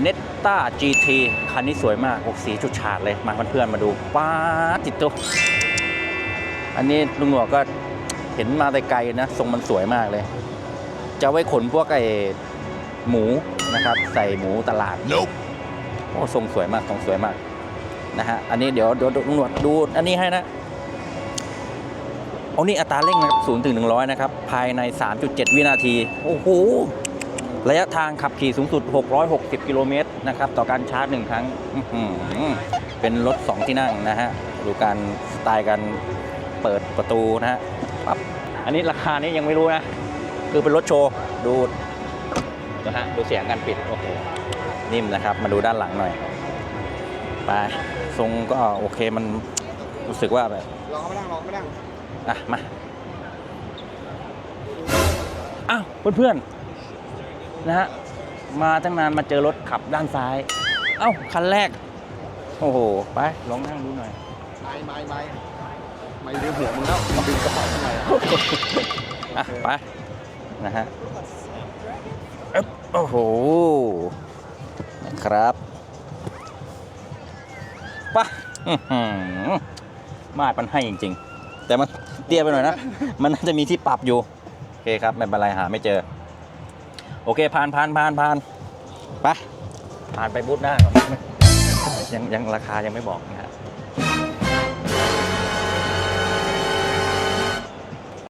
เนตต้า GT คันนี้สวยมากอกสีจุดฉาดเลย มาเพื่อนๆมาดูป้าดจิตตุอันนี้ลุงหนวกก็เห็นมาแต่ไกลนะทรงมันสวยมากเลย จะเอาไว้ขนพวกไอ้หมูนะครับ ใส่หมูตลาดโอ้ทรงสวยมากทรงสวยมากนะฮะอันนี้เดี๋ยวเดี๋ยวลุงหนวดดูอันนี้ให้นะเอานี่อัตราเร่งนะครับ0ถึง100นะครับ ภายใน 3.7 วินาที โอ้โห ระยะทางขับขี่สูงสุด 660 กิโลเมตรนะครับต่อการชาร์จหนึ่งครั้งอื้อหือเป็นรถ 2 ที่นั่งนะฮะ ดูการสไตล์การเปิดประตูนะฮะปั๊บอันนี้ราคานี้ยังไม่รู้นะ คือเป็นรถโชว์ ดูนะฮะดูเสียงการปิด โอ้โห นิ่มนะครับ มาดูด้านหลังหน่อย ไป ทรงก็โอเคมันรู้สึกว่าแบบลองไม่นั่งลองไม่นั่งอะ มา อ้าว เพื่อนๆ นะฮะมาตั้งนานมาเจอรถขับด้านซ้าย เอ้า คันแรก โอ้โห ไป ลองนั่งดูหน่อย ไม่ไม่ไม่ไม่เรียกหัวมึงแล้วมาดึงกระเป๋าทำไมอะอะ ไป นะฮะเอ๊บโอ้โห นะครับไปะอื้อหือมาดมันให้จริง ๆ แต่มันเตี้ยไปหน่อยนะ มันน่าจะมีที่ปรับอยู่ โอเคครับ ไม่เป็นไรหาไม่เจอ โอเคผ่านผ่านผ่านผ่านไปผ่านไปบูธหน้าก่ยังยังราคายังไม่บอกนะครับ